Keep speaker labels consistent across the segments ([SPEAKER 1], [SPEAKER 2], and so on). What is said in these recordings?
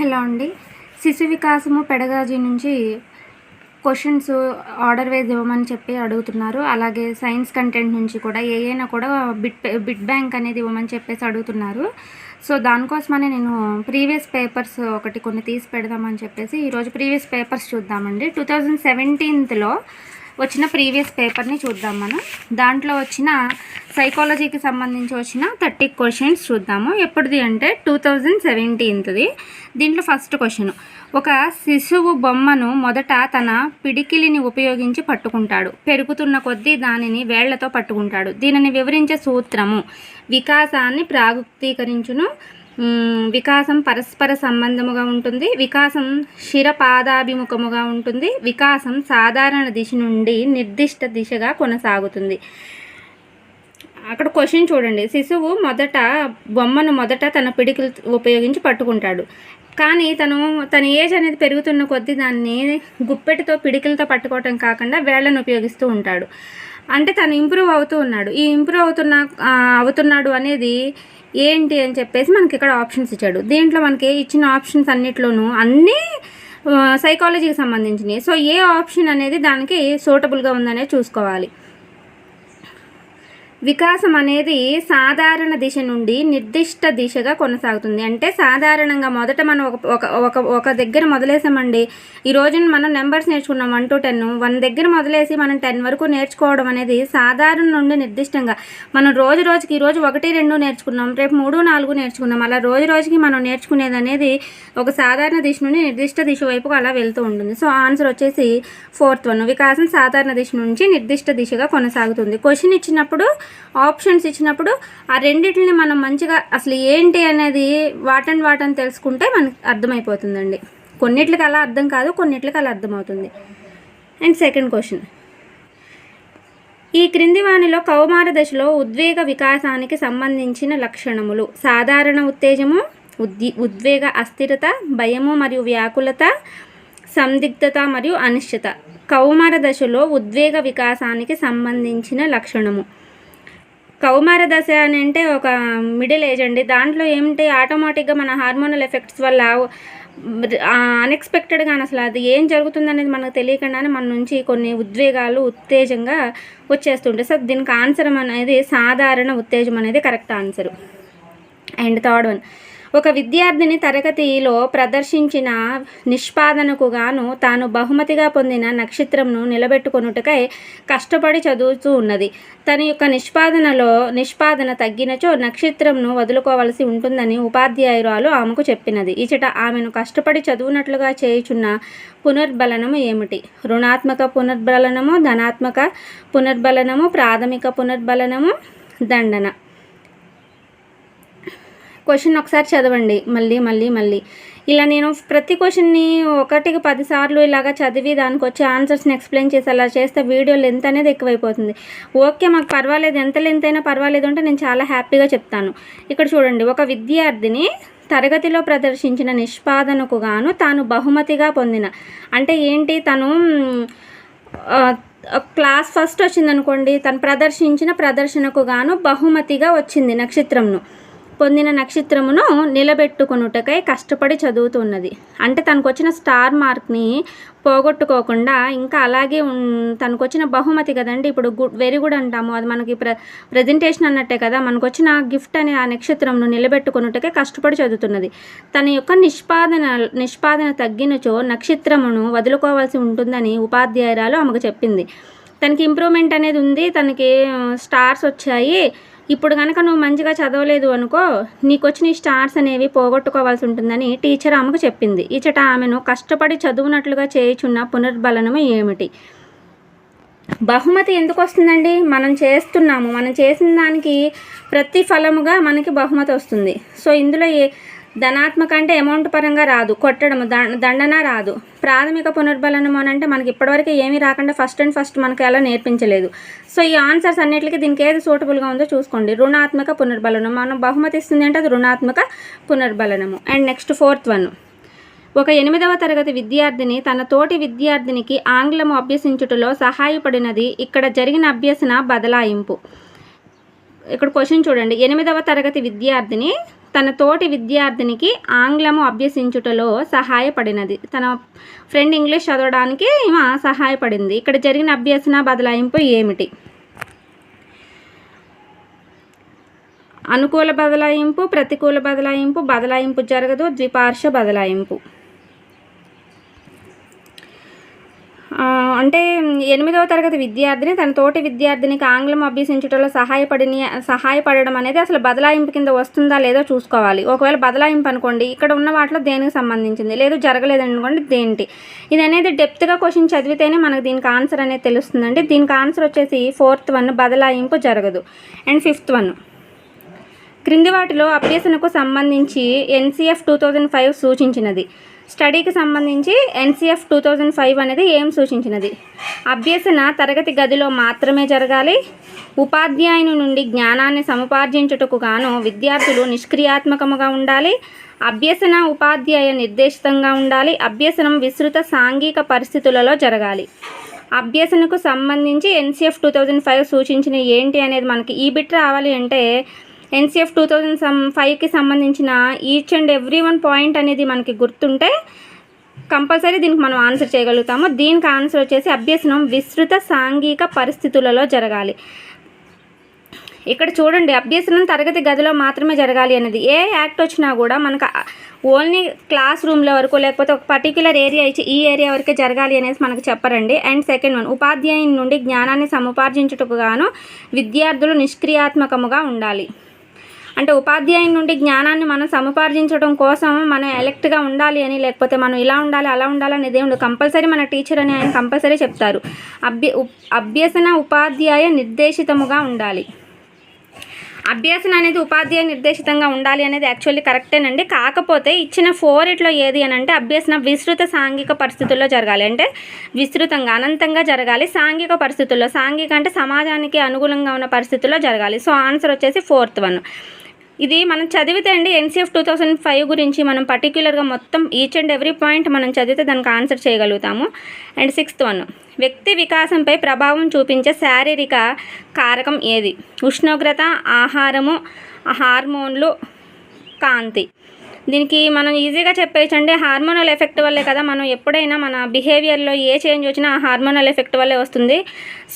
[SPEAKER 1] Hello అండి. శిశు వికాసము పెడగాజీ నుంచి క్వశ్చన్స్ ఆర్డర్ వైజ్ ఇవ్వమని చెప్పి అడుగుతున్నారు. అలాగే సైన్స్ కంటెంట్ నుంచి కూడా ఏయైనా కూడా బిట్ బిట్ బ్యాంక్ అనేది ఇవ్వమని చెప్పేసి అడుగుతున్నారు. సో దానికోసమనే నేను ప్రీవియస్ పేపర్స్ ఒకటి కొన్ని తీసి పెడదామని చెప్పేసి ఈరోజు ప్రీవియస్ పేపర్స్ చూద్దామండి. టూ థౌజండ్ సెవెంటీన్త్లో వచ్చిన ప్రీవియస్ పేపర్ని చూద్దాం మనం. దాంట్లో వచ్చిన సైకాలజీకి సంబంధించి వచ్చిన థర్టీ క్వశ్చన్స్ చూద్దాము. ఎప్పటిది అంటే టూ థౌజండ్ సెవెంటీన్త్ది. దీంట్లో ఫస్ట్ క్వశ్చన్. ఒక శిశువు బొమ్మను మొదట తన పిడికిలిని ఉపయోగించి పట్టుకుంటాడు. పెరుగుతున్న కొద్దీ దానిని వేళ్ళతో పట్టుకుంటాడు. దీనిని వివరించే సూత్రము వికాసాన్ని ప్రాగుక్తీకరించును వికాసం పరస్పర సంబంధముగా ఉంటుంది. వికాసం శిరపాదాభిముఖముగా ఉంటుంది. వికాసం సాధారణ దిశ నుండి నిర్దిష్ట దిశగా కొనసాగుతుంది. అక్కడ క్వశ్చన్ చూడండి. శిశువు మొదట బొమ్మను మొదట తన పిడికిలు ఉపయోగించి పట్టుకుంటాడు. కానీ తను తన ఏజ్ అనేది పెరుగుతున్న కొద్దీ దాన్ని గుప్పెటితో పిడికిలతో పట్టుకోవటం కాకుండా వేళ్ళను ఉపయోగిస్తూ ఉంటాడు. అంటే తను ఇంప్రూవ్ అవుతూ ఉన్నాడు. ఈ ఇంప్రూవ్ అవుతున్న అవుతున్నాడు అనేది ఏంటి అని చెప్పేసి మనకి ఇక్కడ ఆప్షన్స్ ఇచ్చాడు. దీంట్లో మనకి ఇచ్చిన ఆప్షన్స్ అన్నిట్లోనూ అన్నీ సైకాలజీకి సంబంధించినవి. సో ఏ ఆప్షన్ అనేది దానికి సూటబుల్గా ఉందనే చూసుకోవాలి. వికాసం అనేది సాధారణ దిశ నుండి నిర్దిష్ట దిశగా కొనసాగుతుంది. అంటే సాధారణంగా మొదట మనం ఒక ఒక ఒక ఒక దగ్గర మొదలేసామండి. ఈ రోజున మనం నెంబర్స్ నేర్చుకున్నాం. One to ten. వన్ దగ్గర మొదలేసి మనం టెన్ వరకు నేర్చుకోవడం అనేది సాధారణ నుండి నిర్దిష్టంగా. మనం రోజు రోజుకి ఈరోజు ఒకటి రెండు నేర్చుకున్నాం. రేపు మూడు నాలుగు నేర్చుకున్నాం. అలా రోజు రోజుకి మనం నేర్చుకునేది అనేది ఒక సాధారణ దిశ నుండి నిర్దిష్ట దిశ వైపుకు అలా వెళ్తూ ఉంటుంది. సో ఆన్సర్ వచ్చేసి ఫోర్త్ వన్. వికాసం సాధారణ దిశ నుంచి నిర్దిష్ట దిశగా కొనసాగుతుంది. క్వశ్చన్ ఇచ్చినప్పుడు ఆప్షన్స్ ఇచ్చినప్పుడు ఆ రెండింటిని మనం మంచిగా అసలు ఏంటి అనేది వాటన్ వాటన్ తెలుసుకుంటే మనకి అర్థమైపోతుందండి. కొన్నిట్లకి అలా అర్థం కాదు కొన్నిట్లకి అలా అర్థమవుతుంది. అండ్ సెకండ్ క్వశ్చన్ ఈ క్రింది వాణిలో కౌమార దశలో ఉద్వేగ వికాసానికి సంబంధించిన లక్షణములు. సాధారణ ఉత్తేజము ఉద్ది ఉద్వేగ అస్థిరత భయము మరియు వ్యాకులత సందిగ్ధత మరియు అనిశ్చిత. కౌమార దశలో ఉద్వేగ వికాసానికి సంబంధించిన లక్షణము. కౌమార దశ అని అంటే ఒక మిడిల్ ఏజ్ అండి. దాంట్లో ఏమిటి? ఆటోమేటిక్గా మన హార్మోనల్ ఎఫెక్ట్స్ వల్ల అన్ఎక్స్పెక్టెడ్గా అసలు అది ఏం జరుగుతుంది అనేది మనకు తెలియకుండానే మన నుంచి కొన్ని ఉద్వేగాలు ఉత్తేజంగా వచ్చేస్తుంటాయి. సో దీనికి ఆన్సర్ అనేది సాధారణ ఉత్తేజం అనేది correct answer and third one ఒక విద్యార్థిని తరగతిలో ప్రదర్శించిన నిష్పాదనకు గాను తాను బహుమతిగా పొందిన నక్షత్రంను నిలబెట్టుకొనుటకై కష్టపడి చదువుతూ ఉన్నది. తన యొక్క నిష్పాదనలో నిష్పాదన తగ్గినచో నక్షత్రంను వదులుకోవలసి ఉంటుందని ఉపాధ్యాయురాలు ఆమెకు చెప్పినది. ఇచట ఆమెను కష్టపడి చదువునట్లుగా చేయుచున్న పునర్బలనము ఏమిటి? రుణాత్మక పునర్బలనము ధనాత్మక పునర్బలనము ప్రాథమిక పునర్బలనము దండన. క్వశ్చన్ ఒకసారి చదవండి. మళ్ళీ మళ్ళీ మళ్ళీ. ఇలా నేను ప్రతి క్వశ్చన్ని ఒకటికి పదిసార్లు ఇలాగా చదివి దానికి వచ్చే ఆన్సర్స్ని ఎక్స్ప్లెయిన్ చేసి అలా చేస్తే వీడియో లెంత్ అనేది ఎక్కువైపోతుంది. ఓకే మాకు పర్వాలేదు. ఎంత లెంత్ అయినా పర్వాలేదు అంటే నేను చాలా హ్యాపీగా చెప్తాను. ఇక్కడ చూడండి ఒక విద్యార్థిని తరగతిలో ప్రదర్శించిన నిష్పాదనకు గాను తాను బహుమతిగా పొందిన. అంటే ఏంటి? తను క్లాస్ ఫస్ట్ వచ్చిందనుకోండి తను ప్రదర్శించిన ప్రదర్శనకు గాను బహుమతిగా వచ్చింది నక్షత్రంను. పొందిన నక్షత్రమును నిలబెట్టుకునుటకై కష్టపడి చదువుతున్నది. అంటే తనకు వచ్చిన స్టార్ మార్క్ని పోగొట్టుకోకుండా ఇంకా అలాగే తనకు వచ్చిన బహుమతి కదండి. ఇప్పుడు గుడ్ వెరీ గుడ్ అంటాము. అది మనకి ప్ర ప్రజెంటేషన్ అన్నట్టే కదా. మనకు వచ్చిన గిఫ్ట్ అనే ఆ నక్షత్రంను నిలబెట్టుకొనుటకే కష్టపడి చదువుతున్నది. తన యొక్క నిష్పాదన నిష్పాదన తగ్గినచో నక్షత్రమును వదులుకోవాల్సి ఉంటుందని ఉపాధ్యాయురాలు ఆమెకు చెప్పింది. తనకి ఇంప్రూవ్మెంట్ అనేది ఉంది. తనకి స్టార్స్ వచ్చాయి. ఇప్పుడు కనుక నువ్వు మంచిగా చదవలేదు అనుకో నీకు వచ్చిన స్టార్స్ అనేవి పోగొట్టుకోవాల్సి ఉంటుందని టీచర్ ఆమెకు చెప్పింది. ఇచ్చట ఆమెను కష్టపడి చదువునట్లుగా చేయుచున్న పునర్బలనము ఏమిటి? బహుమతి ఎందుకు వస్తుందండి మనం చేస్తున్నాము. మనం చేసిన దానికి ప్రతిఫలముగా మనకి బహుమతి వస్తుంది సో ఇందులో ఏ ధనాత్మక అంటే అమౌంట్ పరంగా రాదు కొట్టడం దండన రాదు. ప్రాథమిక పునర్బలనం అని అంటే మనకి ఇప్పటివరకు ఏమీ రాకుండా ఫస్ట్ అండ్ ఫస్ట్ మనకి అలా నేర్పించలేదు. సో ఈ ఆన్సర్స్ అన్నిటికీ దీనికి ఏది సూటబుల్గా ఉందో చూసుకోండి. రుణాత్మక పునర్బలనం. మనం బహుమతి ఇస్తుంది అంటే అది రుణాత్మక పునర్బలనము. అండ్ నెక్స్ట్ ఫోర్త్ వన్ ఒక ఎనిమిదవ తరగతి విద్యార్థిని తన తోటి విద్యార్థినికి ఆంగ్లము అభ్యసించుటలో సహాయపడినది ఇక్కడ జరిగిన అభ్యసన బదలాయింపు. ఇక్కడ క్వశ్చన్ చూడండి. ఎనిమిదవ తరగతి విద్యార్థిని తన తోటి విద్యార్థినికి ఆంగ్లము అభ్యసించుటలో సహాయపడినది. తన ఫ్రెండ్ ఇంగ్లీష్ చదవడానికి ఈమె సహాయపడింది. ఇక్కడ జరిగిన అభ్యసన బదలాయింపు ఏమిటి? అనుకూల బదలాయింపు ప్రతికూల బదలాయింపు బదలాయింపు జరగదు. ద్విపార్శ్వ బదలాయింపు ఆ, అంటే ఎనిమిదవ తరగతి విద్యార్థిని తన తోటి విద్యార్థినికి ఆంగ్లం అభ్యసించడంలో సహాయపడిన సహాయపడడం అనేది అసలు బదలాయింపు కింద వస్తుందా లేదో చూసుకోవాలి. ఒకవేళ బదలాయింపు అనుకోండి ఇక్కడ ఉన్న వాటిలో దేనికి సంబంధించింది? లేదు జరగలేదనుకోండి దేంటి ఇది అనేది డెప్త్గా క్వశ్చన్ చదివితేనే మనకు దీనికి ఆన్సర్ అనేది తెలుస్తుందండి. దీనికి ఆన్సర్ వచ్చేసి ఫోర్త్ వన్ బదలాయింపు జరగదు. అండ్ ఫిఫ్త్ వన్ క్రింది వాటిలో అభ్యసనకు సంబంధించి ఎన్సిఎఫ్ టూ థౌజండ్ ఫైవ్ సూచించినది. స్టడీకి సంబంధించి ఎన్సిఎఫ్ టూ థౌజండ్ ఫైవ్ అనేది ఏం సూచించినది? అభ్యసన తరగతి గదిలో మాత్రమే జరగాలి. ఉపాధ్యాయుని నుండి జ్ఞానాన్ని సముపార్జించుటకు గాను విద్యార్థులు నిష్క్రియాత్మకముగా ఉండాలి. అభ్యసన ఉపాధ్యాయ నిర్దేశితంగా ఉండాలి. అభ్యసనం విస్తృత సాంఘిక పరిస్థితులలో జరగాలి. అభ్యసనకు సంబంధించి ఎన్సిఎఫ్ టూ థౌజండ్ ఫైవ్ సూచించిన ఏంటి అనేది మనకి ఈ బిట్ రావాలి అంటే ఎన్సిఎఫ్ టూ థౌజండ్ సమ్ ఫైవ్కి సంబంధించిన each and every one point అనేది మనకి గుర్తుంటే కంపల్సరీ దీనికి మనం ఆన్సర్ చేయగలుగుతాము. దీనికి ఆన్సర్ వచ్చేసి అభ్యసనం విస్తృత సాంఘిక పరిస్థితులలో జరగాలి. ఇక్కడ చూడండి అభ్యసనం తరగతి గదిలో మాత్రమే జరగాలి అనేది. ఏ యాక్ట్ వచ్చినా కూడా మనకు ఓన్లీ క్లాస్ రూమ్లో వరకు లేకపోతే ఒక పర్టికులర్ ఏరియా ఇచ్చి ఈ ఏరియా వరకే జరగాలి అనేసి మనకు చెప్పరండి. అండ్ సెకండ్ వన్ ఉపాధ్యాయుని నుండి జ్ఞానాన్ని సముపార్జించుటకు గాను విద్యార్థులు నిష్క్రియాత్మకముగా ఉండాలి. అంటే ఉపాధ్యాయుని నుండి జ్ఞానాన్ని మనం సముపార్జించడం కోసం మనం ఎలెక్ట్గా ఉండాలి అని లేకపోతే మనం ఇలా ఉండాలి అలా ఉండాలి అనేది ఉండదు కంపల్సరీ మన టీచర్ అని ఆయన కంపల్సరీ చెప్తారు. అభ్య అభ్యసన ఉపాధ్యాయ నిర్దేశితముగా ఉండాలి. అభ్యాసన అనేది ఉపాధ్యాయ నిర్దేశితంగా ఉండాలి అనేది యాక్చువల్లీ కరెక్టేనండి కాకపోతే ఇచ్చిన ఫోర్ ఇట్లో ఏది అని అంటే అభ్యసన విస్తృత సాంఘిక పరిస్థితుల్లో జరగాలి. అంటే విస్తృతంగా అనంతంగా జరగాలి. సాంఘిక పరిస్థితుల్లో సాంఘిక అంటే సమాజానికి అనుగుణంగా ఉన్న పరిస్థితుల్లో జరగాలి. సో ఆన్సర్ వచ్చేసి ఫోర్త్ వన్ ఇది మనం చదివితే అండి ఎన్సీఎఫ్ టూ థౌజండ్ ఫైవ్ గురించి మనం పర్టిక్యులర్గా మొత్తం ఈచ్ అండ్ ఎవ్రీ పాయింట్ మనం చదివితే దానికి ఆన్సర్ చేయగలుగుతాము. అండ్ సిక్స్త్ వన్ వ్యక్తి వికాసంపై ప్రభావం చూపించే శారీరక కారకం ఏది? ఉష్ణోగ్రత ఆహారము హార్మోన్లు కాంతి. దీనికి మనం ఈజీగా చెప్పేయచ్చండి హార్మోనల్ ఎఫెక్ట్ వల్లే కదా మనం ఎప్పుడైనా మన బిహేవియర్లో ఏ చేంజ్ వచ్చినా ఆ హార్మోనల్ ఎఫెక్ట్ వల్లే వస్తుంది.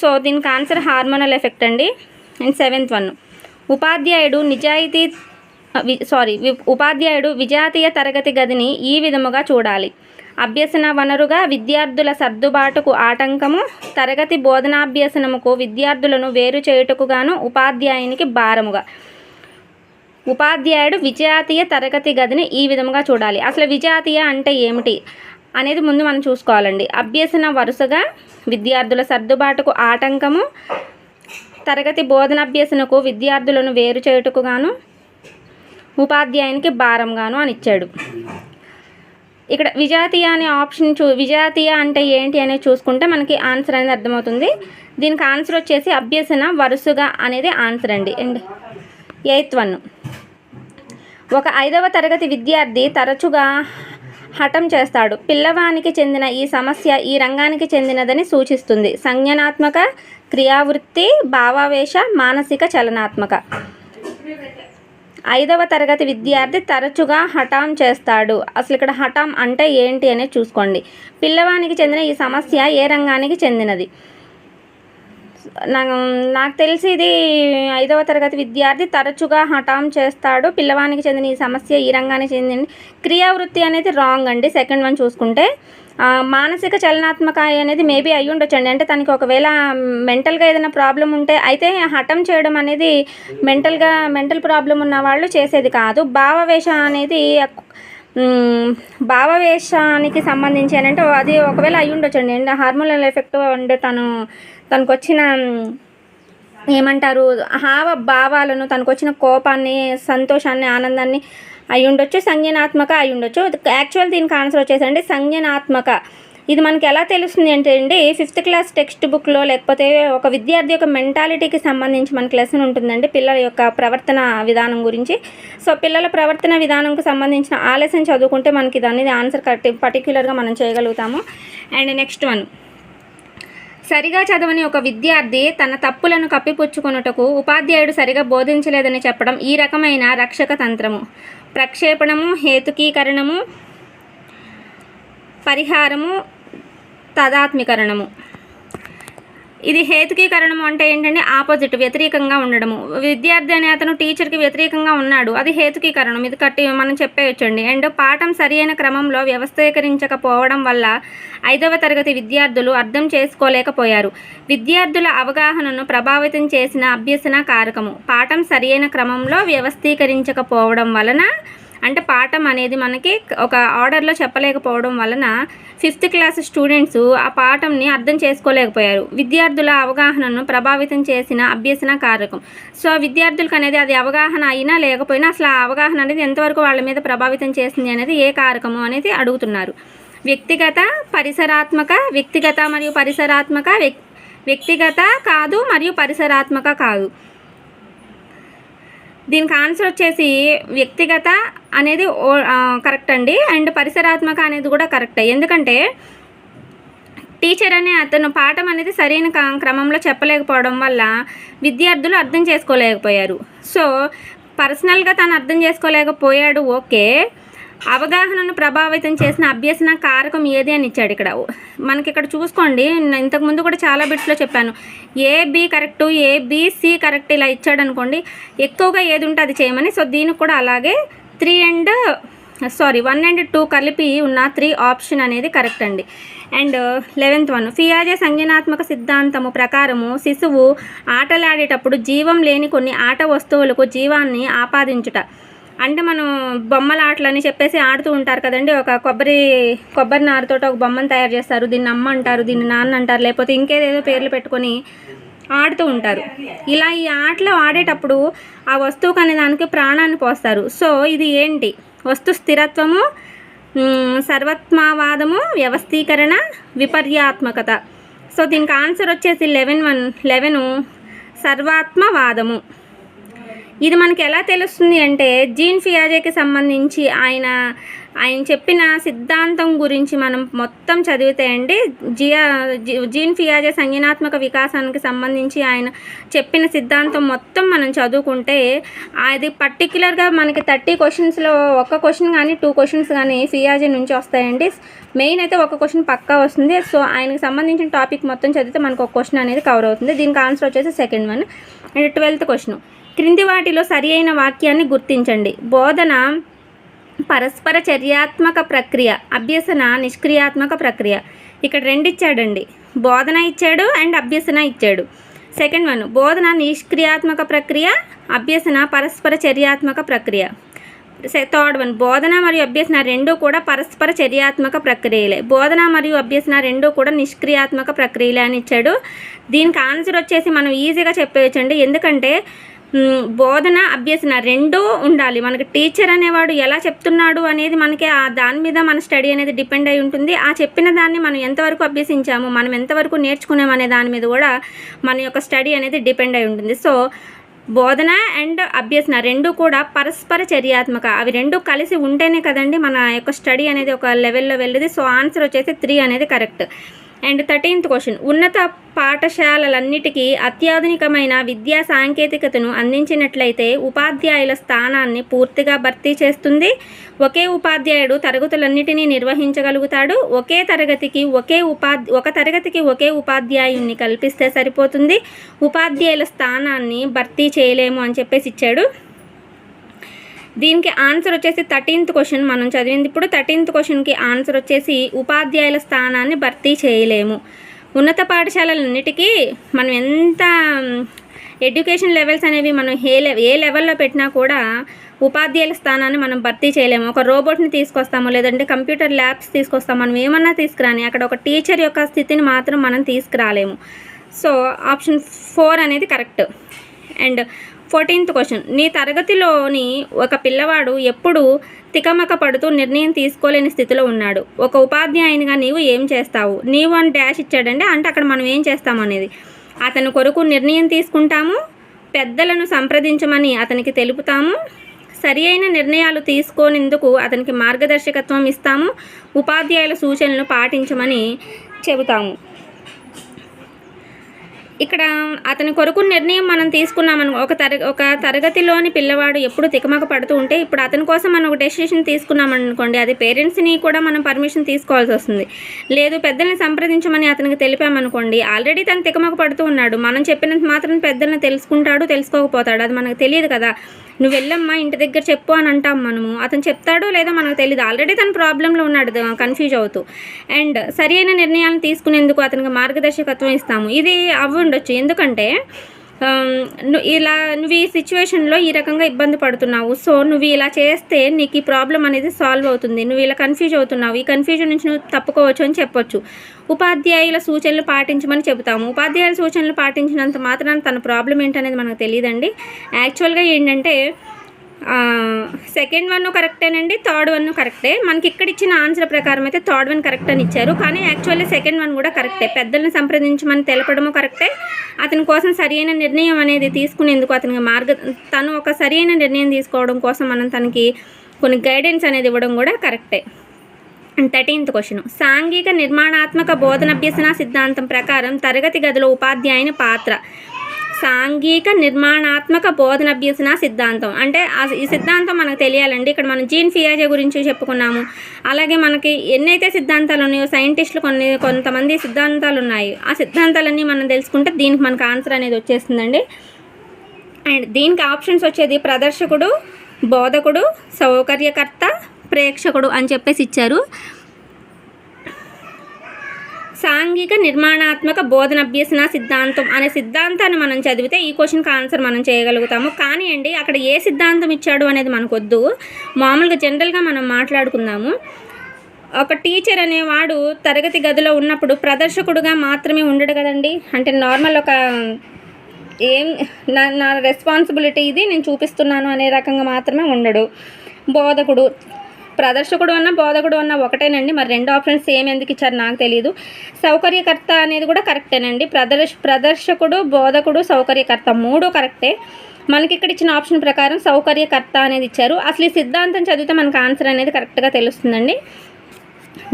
[SPEAKER 1] సో దీనికి ఆన్సర్ హార్మోనల్ ఎఫెక్ట్ అండి. అండ్ సెవెంత్ వన్ ఉపాధ్యాయుడు నిజాయితీ సారీ వి- ఉపాధ్యాయుడు విజాతీయ తరగతి గదిని ఈ విధముగా చూడాలి. అభ్యసన వనరుగా విద్యార్థుల సర్దుబాటుకు ఆటంకము తరగతి బోధనాభ్యసనముకు విద్యార్థులను వేరు చేయుటకు గాను ఉపాధ్యాయునికి భారముగా. ఉపాధ్యాయుడు విజాతీయ తరగతి గదిని ఈ విధముగా చూడాలి. అసలు విజాతీయ అంటే ఏమిటి అనేది ముందు మనం చూసుకోవాలండి. అభ్యసన వరుసగా విద్యార్థుల సర్దుబాటుకు ఆటంకము తరగతి బోధనాభ్యసనకు విద్యార్థులను వేరు చేయుటకు గాను ఉపాధ్యాయునికి భారంగాను అని ఇచ్చాడు. ఇక్కడ విజాతీయ అనే ఆప్షన్ చూ విజాతీయ అంటే ఏంటి అనేది చూసుకుంటే మనకి ఆన్సర్ అనేది అర్థమవుతుంది. దీనికి ఆన్సర్ వచ్చేసి అభ్యసన వరుసగా అనేది ఆన్సర్ అండి. And eighth one. ఒక ఐదవ తరగతి విద్యార్థి తరచుగా హఠం చేస్తాడు. పిల్లవానికి చెందిన ఈ సమస్య ఈ రంగానికి చెందినదని సూచిస్తుంది. సంజ్ఞానాత్మక క్రియావృత్తి భావావేశ మానసిక చలనాత్మక. ఐదవ తరగతి విద్యార్థి తరచుగా హఠాం చేస్తాడు. అసలు ఇక్కడ హఠాం అంటే ఏంటి అనేది చూసుకోండి. పిల్లవానికి చెందిన ఈ సమస్య ఏ రంగానికి చెందినది? నాకు నాకు తెలిసి ఇది ఐదవ తరగతి విద్యార్థి తరచుగా హఠాం చేస్తాడు. పిల్లవానికి చెందిన ఈ సమస్య ఈ రంగానికి చెందిన క్రియావృత్తి అనేది రాంగ్ అండి. సెకండ్ వన్ చూసుకుంటే మానసిక చలనాత్మక అనేది మేబీ అయ్యి ఉండొచ్చండి. అంటే తనకి ఒకవేళ మెంటల్గా ఏదైనా ప్రాబ్లం ఉంటే అయితే హఠం చేయడం అనేది మెంటల్గా మెంటల్ ప్రాబ్లం ఉన్న వాళ్ళు చేసేది కాదు. భావవేషం అనేది భావవేశానికి సంబంధించి అని అంటే అది ఒకవేళ అయి ఉండొచ్చండి అండి. హార్మోనల్ ఎఫెక్ట్ అంటే తను తనకు వచ్చిన ఏమంటారు హావ భావాలను తనకు వచ్చిన కోపాన్ని సంతోషాన్ని ఆనందాన్ని అయి ఉండొచ్చు సంజ్ఞానాత్మక అయి ఉండొచ్చు. యాక్చువల్ దీనికి ఆన్సర్ వచ్చేసండి సంజ్ఞానాత్మక. ఇది మనకి ఎలా తెలుస్తుంది అంటే అండి ఫిఫ్త్ క్లాస్ టెక్స్ట్ బుక్లో లేకపోతే ఒక విద్యార్థి యొక్క మెంటాలిటీకి సంబంధించి మనకి లెసన్ ఉంటుందండి పిల్లల యొక్క ప్రవర్తన విధానం గురించి. సో పిల్లల ప్రవర్తన విధానంకు సంబంధించిన ఆ లెసన్ చదువుకుంటే మనకి ఇది అనేది ఆన్సర్ కరెక్ట్ పర్టిక్యులర్గా మనం చేయగలుగుతాము. అండ్ నెక్స్ట్ వన్ సరిగా చదవని ఒక విద్యార్థి తన తప్పులను కప్పిపుచ్చుకొనుటకు ఉపాధ్యాయుడు సరిగా బోధించలేదని చెప్పడం ఈ రకమైన రక్షక తంత్రము. ప్రక్షేపణము హేతుకీకరణము పరిహారము తదాత్మీకరణము ఇది హేతుకీకరణము అంటే ఏంటంటే ఆపోజిట్ వ్యతిరేకంగా ఉండడము. విద్యార్థి అనే అతను టీచర్కి వ్యతిరేకంగా ఉన్నాడు. అది హేతుకీకరణం. ఇది కట్టి మనం చెప్పేయచ్చండి. అండ్ పాఠం సరియైన క్రమంలో వ్యవస్థీకరించకపోవడం వల్ల ఐదవ తరగతి విద్యార్థులు అర్థం చేసుకోలేకపోయారు. విద్యార్థుల అవగాహనను ప్రభావితం చేసిన అభ్యసన కారకము. పాఠం సరియైన క్రమంలో వ్యవస్థీకరించకపోవడం వలన అంటే పాఠం అనేది మనకి ఒక ఆర్డర్లో చెప్పలేకపోవడం వలన ఫిఫ్త్ క్లాస్ స్టూడెంట్స్ ఆ పాఠంని అర్థం చేసుకోలేకపోయారు. విద్యార్థుల అవగాహనను ప్రభావితం చేసిన అభ్యసన కారకం. సో విద్యార్థులకు అనేది అది అవగాహన అయినా లేకపోయినా అసలు ఆ అవగాహన అనేది ఎంతవరకు వాళ్ళ మీద ప్రభావితం చేసింది అనేది ఏ కారకము అనేది అడుగుతున్నారు. వ్యక్తిగత పరిసరాత్మక వ్యక్తిగత మరియు పరిసరాత్మక వ్యక్తిగత కాదు మరియు పరిసరాత్మక కాదు. దీనికి ఆన్సర్ వచ్చేసి వ్యక్తిగత అనేది ఓ- కరెక్ట్ అండి. అండ్ పరిసరాత్మక అనేది కూడా కరెక్ట్ ఎందుకంటే టీచర్ అనే అతను పాఠం అనేది సరైన క- క్రమంలో చెప్పలేకపోవడం వల్ల విద్యార్థులు అర్థం చేసుకోలేకపోయారు. సో పర్సనల్గా తను అర్థం చేసుకోలేకపోయాడు ఓకే. అవగాహనను ప్రభావితం చేసిన అభ్యసన కారకం ఏది అని ఇచ్చాడు ఇక్కడ. మనకి ఇక్కడ చూసుకోండి ఇంతకుముందు కూడా చాలా బిట్స్లో చెప్పాను. A B correct A B C correct ఇలా ఇచ్చాడు అనుకోండి ఎక్కువగా ఏది ఉంటే అది చేయమని సో దీనికి కూడా అలాగే three and sorry one and two కలిపి ఉన్న త్రీ ఆప్షన్ అనేది కరెక్ట్ అండి. అండ్ లెవెన్త్ వన్ ఫియాజే సంజ్ఞానాత్మక సిద్ధాంతము ప్రకారము శిశువు ఆటలాడేటప్పుడు జీవం లేని కొన్ని ఆట వస్తువులకు జీవాన్ని ఆపాదించుట. అంటే మనం బొమ్మల ఆటలు అని చెప్పేసి ఆడుతూ ఉంటారు కదండి. ఒక కొబ్బరి కొబ్బరి నారుతో ఒక బొమ్మను తయారు చేస్తారు. దీన్ని అమ్మ అంటారు దీన్ని నాన్న అంటారు లేకపోతే ఇంకేదేదో పేర్లు పెట్టుకొని ఆడుతూ ఉంటారు. ఇలా ఈ ఆటలు ఆడేటప్పుడు ఆ వస్తువుకు అనే దానికి ప్రాణాన్ని పోస్తారు. సో ఇది ఏంటి? వస్తు స్థిరత్వము సర్వత్మవాదము వ్యవస్థీకరణ విపర్యాత్మకత. సో దీనికి ఆన్సర్ వచ్చేసి లెవెన్ వన్ లెవెను సర్వాత్మవాదము. ఇది మనకి ఎలా తెలుస్తుంది అంటే జీన్ ఫియాజేకి సంబంధించి ఆయన ఆయన చెప్పిన సిద్ధాంతం గురించి మనం మొత్తం చదివితే అండి జియా జీన్ ఫియాజే సంజ్ఞానాత్మక వికాసానికి సంబంధించి ఆయన చెప్పిన సిద్ధాంతం మొత్తం మనం చదువుకుంటే అది పర్టిక్యులర్గా మనకి థర్టీ క్వశ్చన్స్లో ఒక క్వశ్చన్ కానీ టూ క్వశ్చన్స్ కానీ ఫియాజే నుంచి వస్తాయండి. మెయిన్ అయితే ఒక క్వశ్చన్ పక్కా వస్తుంది. సో ఆయనకి సంబంధించిన టాపిక్ మొత్తం చదివితే మనకు ఒక క్వశ్చన్ అనేది కవర్ అవుతుంది. దీనికి ఆన్సర్ వచ్చేసి second one. And twelfth question. క్రింది వాటిలో సరి అయిన వాక్యాన్ని గుర్తించండి. బోధన పరస్పర చర్యాత్మక ప్రక్రియ అభ్యసన నిష్క్రియాత్మక ప్రక్రియ. ఇక్కడ రెండు ఇచ్చాడండి. బోధన ఇచ్చాడు అండ్ అభ్యసన ఇచ్చాడు. సెకండ్ వన్ బోధన నిష్క్రియాత్మక ప్రక్రియ అభ్యసన పరస్పర చర్యాత్మక ప్రక్రియ. థర్డ్ వన్ బోధన మరియు అభ్యసన రెండూ కూడా పరస్పర చర్యాత్మక ప్రక్రియలే. బోధన మరియు అభ్యసన రెండూ కూడా నిష్క్రియాత్మక ప్రక్రియలే అని ఇచ్చాడు. దీనికి ఆన్సర్ వచ్చేసి మనం ఈజీగా చెప్పేయచ్చండి. ఎందుకంటే బోధన అభ్యసన రెండూ ఉండాలి. మనకి టీచర్ అనేవాడు ఎలా చెప్తున్నాడు అనేది మనకి ఆ దాని మీద మన స్టడీ అనేది డిపెండ్ అయి ఉంటుంది. ఆ చెప్పిన దాన్ని మనం ఎంతవరకు అభ్యసించాము మనం ఎంతవరకు నేర్చుకున్నాం అనే దాని మీద కూడా మన యొక్క స్టడీ అనేది డిపెండ్ అయి ఉంటుంది. సో బోధన అండ్ అభ్యసన రెండు కూడా పరస్పర చర్యాత్మక. అవి రెండు కలిసి ఉంటేనే కదండి మన యొక్క స్టడీ అనేది ఒక లెవెల్లో వెళ్ళేది. సో ఆన్సర్ వచ్చేసి త్రీ అనేది కరెక్ట్ అండ్ థర్టీన్త్ క్వశ్చన్. ఉన్నత పాఠశాలలన్నిటికీ అత్యాధునికమైన విద్యా సాంకేతికతను అందించినట్లయితే ఉపాధ్యాయుల స్థానాన్ని పూర్తిగా భర్తీ చేస్తుంది. ఒకే ఉపాధ్యాయుడు తరగతులన్నిటినీ నిర్వహించగలుగుతాడు. ఒకే తరగతికి ఒకే ఉపా ఒక తరగతికి ఒకే ఉపాధ్యాయుని కల్పిస్తే సరిపోతుంది. ఉపాధ్యాయుల స్థానాన్ని భర్తీ చేయలేము అని చెప్పేసి ఇచ్చాడు. దీనికి ఆన్సర్ వచ్చేసి థర్టీన్త్ క్వశ్చన్ మనం చదివింది. ఇప్పుడు థర్టీన్త్ క్వశ్చన్కి ఆన్సర్ వచ్చేసి ఉపాధ్యాయుల స్థానాన్ని భర్తీ చేయలేము. ఉన్నత పాఠశాలలన్నిటికీ మనం ఎంత ఎడ్యుకేషన్ లెవెల్స్ అనేవి మనం ఏ ఏ లెవెల్లో పెట్టినా కూడా ఉపాధ్యాయుల స్థానాన్ని మనం భర్తీ చేయలేము. ఒక రోబోట్ని తీసుకొస్తాము లేదంటే కంప్యూటర్ ల్యాబ్స్ తీసుకొస్తాము మనం ఏమన్నా తీసుకురాని అక్కడ ఒక టీచర్ యొక్క స్థితిని మాత్రం మనం తీసుకురాలేము. సో ఆప్షన్ ఫోర్ అనేది కరెక్ట్. And fourteenth question. నీ తరగతిలోని ఒక పిల్లవాడు ఎప్పుడు తికమక పడుతూ నిర్ణయం తీసుకోలేని స్థితిలో ఉన్నాడు. ఒక ఉపాధ్యాయునిగా నీవు ఏం చేస్తావు? నీవు అని డాష్ ఇచ్చాడంటే అంటే అక్కడ మనం ఏం చేస్తాము అనేది. అతని కొరకు నిర్ణయం తీసుకుంటాము పెద్దలను సంప్రదించమని అతనికి తెలుపుతాము సరి అయిన నిర్ణయాలు తీసుకోనేందుకు అతనికి మార్గదర్శకత్వం ఇస్తాము ఉపాధ్యాయుల సూచనలు పాటించమని చెబుతాము. ఇక్కడ అతని కొరకు నిర్ణయం మనం తీసుకున్నామను ఒక తర ఒక తరగతిలోని పిల్లవాడు ఎప్పుడు తికమక పడుతూ ఉంటే ఇప్పుడు అతని కోసం మనం ఒక డెసిషన్ తీసుకున్నామనుకోండి అది పేరెంట్స్ని కూడా మనం పర్మిషన్ తీసుకోవాల్సి వస్తుంది. లేదు పెద్దల్ని సంప్రదించమని అతనికి తెలిపామనుకోండి ఆల్రెడీ తను తికమక పడుతూ ఉన్నాడు. మనం చెప్పినంత మాత్రం పెద్దల్ని తెలుసుకుంటాడు తెలుసుకోకపోతాడు. అది మనకు తెలియదు కదా. నువ్వు వెళ్ళమ్మా ఇంటి దగ్గర చెప్పు అని అంటాం మనము. అతను చెప్తాడో లేదో మనకు తెలియదు ఆల్రెడీ తన ప్రాబ్లంలో ఉన్నాడు కన్ఫ్యూజ్ అవుతూ. అండ్ సరి అయిన నిర్ణయాలను తీసుకునేందుకు అతనికి మార్గదర్శకత్వం ఇస్తాము. ఇది అవ్వండొచ్చు. ఎందుకంటే ఇలా నువ్వు ఈ సిచ్యువేషన్లో ఈ రకంగా ఇబ్బంది పడుతున్నావు. సో నువ్వు ఇలా చేస్తే నీకు ఈ ప్రాబ్లం అనేది సాల్వ్ అవుతుంది. నువ్వు ఇలా కన్ఫ్యూజ్ అవుతున్నావు. ఈ కన్ఫ్యూజన్ నుంచి నువ్వు తప్పుకోవచ్చు అని చెప్పొచ్చు. ఉపాధ్యాయుల సూచనలు పాటించమని చెబుతాము. ఉపాధ్యాయుల సూచనలు పాటించినంత మాత్రాన తన ప్రాబ్లం ఏంటనేది మనకు తెలియదండి యాక్చువల్గా ఏంటంటే సెకండ్ వన్ కరెక్టేనండి థర్డ్ వన్ కరెక్టే మనకి ఇక్కడ ఇచ్చిన ఆన్సర్ ప్రకారం అయితే థర్డ్ వన్ కరెక్ట్ అని ఇచ్చారు. కానీ యాక్చువల్లీ సెకండ్ వన్ కూడా కరెక్టే పెద్దలను సంప్రదించమని తెలపడము కరెక్టే అతని కోసం సరైన నిర్ణయం అనేది తీసుకునేందుకు అతనికి మార్గ తను ఒక సరైన నిర్ణయం తీసుకోవడం కోసం మనం తనకి కొన్ని గైడెన్స్ అనేది ఇవ్వడం కూడా కరెక్టే థర్టీన్త్ క్వశ్చన్ సాంఘిక నిర్మాణాత్మక బోధనభ్యసన సిద్ధాంతం ప్రకారం తరగతి గదిలో ఉపాధ్యాయుని పాత్ర. సాంఘిక నిర్మాణాత్మక బోధనభ్యసన సిద్ధాంతం. అంటే ఈ సిద్ధాంతం మనకు తెలియాలండి. ఇక్కడ మనం జీన్ ఫియాజే గురించి చెప్పుకున్నాము. అలాగే మనకి ఎన్నైతే సిద్ధాంతాలు ఉన్నాయో సైంటిస్టులు కొన్ని కొంతమంది సిద్ధాంతాలు ఉన్నాయి. ఆ సిద్ధాంతాలన్నీ మనం తెలుసుకుంటే దీనికి మనకు ఆన్సర్ అనేది వచ్చేస్తుందండి. అండ్ దీనికి ఆప్షన్స్ వచ్చేది ప్రదర్శకుడు బోధకుడు సౌకర్యకర్త ప్రేక్షకుడు అని చెప్పేసి ఇచ్చారు. సాంఘిక నిర్మాణాత్మక బోధన అభ్యసన సిద్ధాంతం అనే సిద్ధాంతాన్ని మనం చదివితే ఈ క్వశ్చన్కి ఆన్సర్ మనం చేయగలుగుతాము. కానీ అండి అక్కడ ఏ సిద్ధాంతం ఇచ్చాడు అనేది మనకు వద్దు మామూలుగా జనరల్గా మనం మాట్లాడుకుందాము. ఒక టీచర్ అనేవాడు తరగతి గదిలో ఉన్నప్పుడు ప్రదర్శకుడుగా మాత్రమే ఉండడు కదండి. అంటే నార్మల్ ఒక ఏం నా నా రెస్పాన్సిబిలిటీ ఇది నేను చూపిస్తున్నాను అనే రకంగా మాత్రమే ఉండడు. బోధకుడు ప్రదర్శకుడు అన్న బోధకుడు అన్న ఒకటేనండి. మరి రెండు ఆప్షన్స్ సేమ్ ఎందుకు ఇచ్చారు నాకు తెలియదు సౌకర్యకర్త అనేది కూడా కరెక్టేనండి. ప్రదర్శ ప్రదర్శకుడు బోధకుడు సౌకర్యకర్త మూడు కరెక్టే. మనకి ఇక్కడ ఇచ్చిన ఆప్షన్ ప్రకారం సౌకర్యకర్త అనేది ఇచ్చారు. అసలు ఈ సిద్ధాంతం చదివితే మనకు ఆన్సర్ అనేది కరెక్ట్గా తెలుస్తుందండి.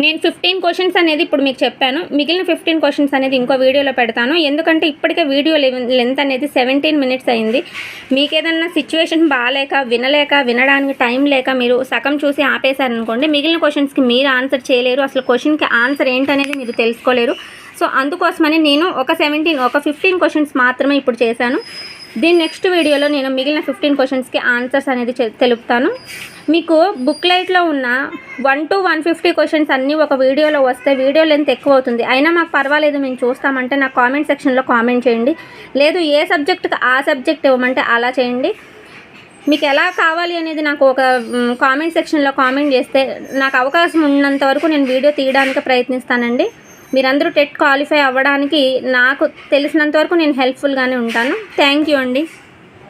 [SPEAKER 1] నేను ఫిఫ్టీన్ క్వశ్చన్స్ అనేది ఇప్పుడు మీకు చెప్పాను. మిగిలిన ఫిఫ్టీన్ క్వశ్చన్స్ అనేది ఇంకో వీడియోలో పెడతాను. ఎందుకంటే ఇప్పటికే వీడియో లెంత్ అనేది సెవెంటీన్ మినిట్స్ అయింది. మీకు ఏదన్నా సిచ్యువేషన్ బాగాలేక వినలేక వినడానికి టైం లేక మీరు సగం చూసి ఆపేశారనుకోండి మిగిలిన క్వశ్చన్స్కి మీరు ఆన్సర్ చేయలేరు. అసలు క్వశ్చన్కి ఆన్సర్ ఏంటనేది మీరు తెలుసుకోలేరు. సో అందుకోసమని నేను ఒక సెవెంటీన్ ఒక ఫిఫ్టీన్ క్వశ్చన్స్ మాత్రమే ఇప్పుడు చేశాను. దీని నెక్స్ట్ వీడియోలో నేను మిగిలిన ఫిఫ్టీన్ క్వశ్చన్స్కి ఆన్సర్స్ అనేది తెలుపుతాను. మీకు బుక్లైట్లో ఉన్న one to one fifty questions అన్నీ ఒక వీడియోలో వస్తే వీడియో లెంత్ ఎక్కువ అవుతుంది అయినా మాకు పర్వాలేదు మేము చూస్తామంటే నా కామెంట్ సెక్షన్లో కామెంట్ చేయండి. లేదు ఏ సబ్జెక్ట్కి ఆ సబ్జెక్ట్ ఇవ్వమంటే అలా చేయండి. మీకు ఎలా కావాలి అనేది నాకు ఒక కామెంట్ సెక్షన్లో కామెంట్ చేస్తే నాకు అవకాశం ఉన్నంత వరకు నేను వీడియో తీయడానికి ప్రయత్నిస్తానండి. మీరందరూ టెట్ క్వాలిఫై అవ్వడానికి నాకు తెలిసినంత వరకు నేను హెల్ప్ఫుల్గానే ఉంటాను. థ్యాంక్ యూ అండి.